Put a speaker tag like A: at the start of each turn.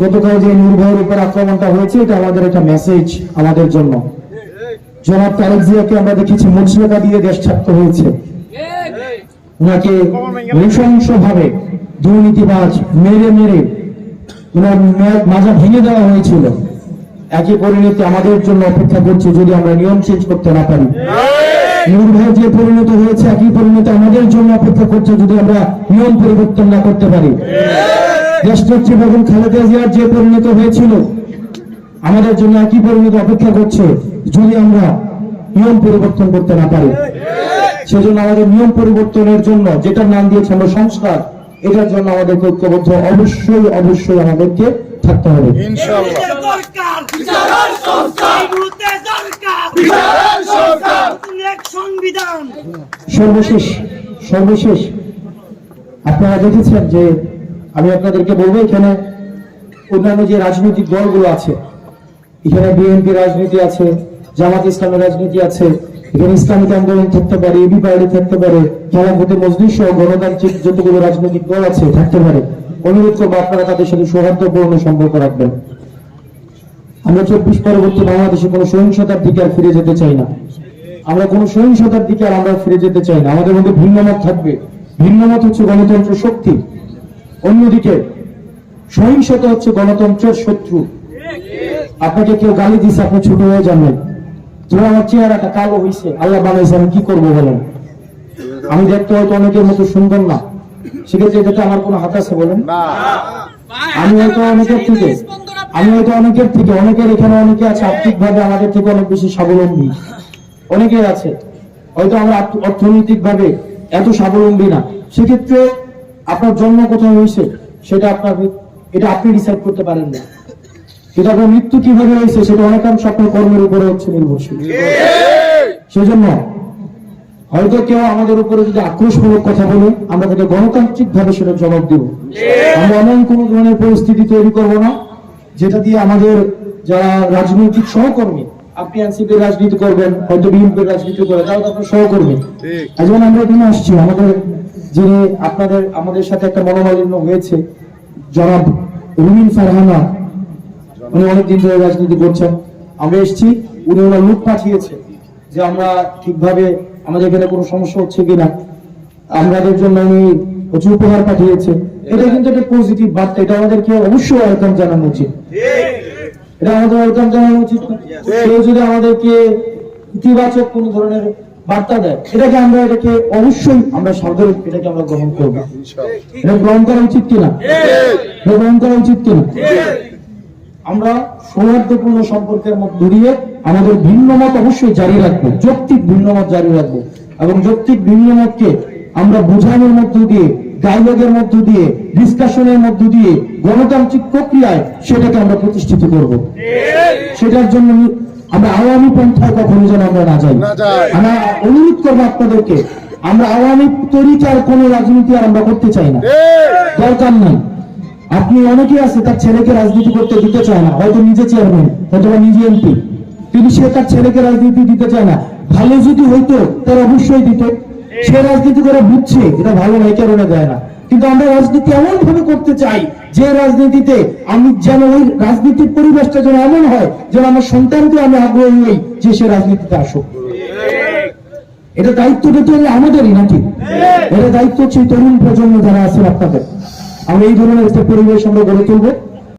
A: গতকাল যে নির্ভয়ের উপর আক্রমণটা হয়েছে, এটা আমাদের একটা মেসেজ আমাদের জন্য। জনাব তারেক জিয়াকে আমরা দেখেছি মুচলেখা দিয়ে দেশ ছাড়তে হয়েছে। ওনাকে নৃশংস ভাবে দুর্নীতিবাজ মেরে মেরে ওনার মাজা ভেঙে দেওয়া হয়েছিল। একই পরিণতি আমাদের জন্য অপেক্ষা করছে যদি আমরা নিয়ম চেঞ্জ করতে না পারি। নির্ভয় যে পরিণত হয়েছে, একই পরিণতি আমাদের জন্য অপেক্ষা করছে যদি আমরা নিয়ম পরিবর্তন না করতে পারি। দেশনেত্রী বেগম খালেদা জিয়ার যে পরিণত হয়েছিল আমাদের জন্য একই পরিণতি অপেক্ষা করছে যদি আমরা নিয়ম পরিবর্তন করতে না পারি। সেজন্য আমাদের নিয়ম পরিবর্তনের জন্য যেটার নাম দিয়েছে আমরা সংস্কার এটার জন্য আমাদেরকে ঐক্যবদ্ধ অবশ্যই অবশ্যই আমাদেরকে থাকতে হবে। সর্বশেষ সর্বশেষ আপনারা দেখেছেন যে আমি আপনাদেরকে বলব, এখানে অন্যান্য যে রাজনৈতিক দলগুলো আছে, এখানে বিএনপি রাজনীতি আছে, জামাত ইসলামের রাজনীতি আছে, এখানে ইসলামিক আন্দোলন থাকতে পারে, এবি পার্টি থাকতে পারে খেলাফতে মজলিস সহ গণতান্ত্রিক যতগুলো রাজনৈতিক দল আছে, থাকতে পারে। অনুরোধ করব আপনারা তাদের সাথে সৌহার্দ্যপূর্ণ সম্পর্ক রাখবেন। আমরা চব্বিশ পরবর্তী বাংলাদেশে কোনো সহিংসতার দিকে আর ফিরে যেতে চাই না। আমরা কোনো সহিংসতার দিকে আর আমরা ফিরে যেতে চাই না। আমাদের মধ্যে ভিন্ন মত থাকবে। ভিন্ন মত হচ্ছে গণতন্ত্র শক্তি। অন্যদিকে সহিংসতা হচ্ছে গণতন্ত্রের শত্রু। আপনাকে কেউ গালি দিছে আপনি ছোট হয়ে যাবেন। ধরো আমার চেহারাটা কালো হয়েছে আল্লাহ বানাইছে আমি কি করব বলেন? আমি দেখতে হয়তো অনেকের মতো সুন্দর না। সেক্ষেত্রে এটাতে আমার কোনো হাত আছে বলেন? আমি হয়তো অনেকের থেকে আমি হয়তো অনেকের থেকে অনেকের এখানে অনেকে আছে আর্থিক ভাবে আমাদের থেকে অনেক বেশি স্বাবলম্বী। অনেকের আছে হয়তো আমরা অর্থনৈতিক ভাবে এত স্বাবলম্বী না। সেক্ষেত্রে আপনার জন্ম কোথায় হয়েছে সেটা আপনার এটা আপনি ডিসাইড করতে পারেন না। কিন্তু আপনার মৃত্যু কীভাবে হয়েছে সেটা অনেকাংশ আপনার কর্মের উপরে হচ্ছে নির্ভরশীল। সেজন্য হয়তো কেউ আমাদের উপরে যদি আক্রোশমূলক কথা বলে আমরা তাকে গণতান্ত্রিক ভাবে সেটা জবাব দিব। আমরা এমন কোন ধরনের পরিস্থিতি তৈরি করব না যেটা দিয়ে আমাদের যারা রাজনৈতিক সহকর্মী আপনি এনসিপির রাজনীতি করবেন হয়তো বিএনপির রাজনীতি করবেন তারা তো আপনার সহকর্মী। যেমন আমরা এখানে আসছি আমাদের যিনি আপনাদের, আমাদের সাথে একটা মনোমালিন্য হয়েছে, জনাব রুমিন ফারহানা। উনি অনেকদিন ধরে রাজনীতি করছেন। আমরা এসেছি, উনি ওনার লোক পাঠিয়েছে যে আমরা ঠিকভাবে, আমাদের এখানে কোনো সমস্যা হচ্ছে কিনা। আমাদের জন্য উনি প্রচুর উপহার পাঠিয়েছে। এটা কিন্তু একটা পজিটিভ বার্তা, এটা আমাদেরকে অবশ্যই ওয়েলকাম জানানো উচিত। এটা আমাদের ওয়েলকাম জানানো উচিত কেউ যদি আমাদেরকে ইতিবাচক কোন ধরনের বার্তা দেয়। এটাকে আমরা এটাকে অবশ্যই আমরা সাদরে এটাকে আমরা গ্রহণ করব। এটা গ্রহণ করা উচিত কিনা? এটা গ্রহণ করা উচিত কিনা? আমরা সৌহার্দ্যপূর্ণ সম্পর্কের মধ্য দিয়ে আমাদের ভিন্ন মত অবশ্যই জারি রাখব। যৌক্তিক ভিন্ন মত জারি রাখব। এবং যৌক্তিক ভিন্ন মতকে আমরা বোঝানোর মধ্য দিয়ে ডায়লগের মধ্য দিয়ে ডিসকাশনের মধ্য দিয়ে, গণতান্ত্রিক প্রক্রিয়ায় সেটাকে আমরা প্রতিষ্ঠিত করব। সেটার জন্য আমরা আওয়ামী পন্থায় কখনো যেন আমরা না যাই। আমরা অনুরোধ করব আপনাদেরকে আমরা আওয়ামী তরিকার কোন রাজনীতি আর আমরা করতে চাই না। দরকার নাই। আপনি অনেকে আছে তার ছেলেকে রাজনীতি করতে দিতে চায় না। হয়তো নিজে চেয়ারম্যান হয়তো বা নিজে এমপি। কিন্তু সে তার ছেলেকে রাজনীতি দিতে চায় না। ভালো যদি হইতো তার অবশ্যই দিত। সে রাজনীতি করে বুঝছে এটা ভালো নাই কারণে দেয় না। কিন্তু আমরা রাজনীতি এমন ভাবে করতে চাই যে রাজনীতিতে আমি যেন ওই রাজনীতির পরিবেশটা যেন এমন হয় যেন আমার সন্তানকে আমি আগ্রহী হই যে সে রাজনীতিতে আসুক। এটা দায়িত্বটা তো আমাদেরই নাকি? এটা দায়িত্ব হচ্ছে তরুণ প্রজন্ম যারা আছেন আপনাদের। আমরা এই ধরনের একটা পরিবেশ আমরা গড়ে তুলবো।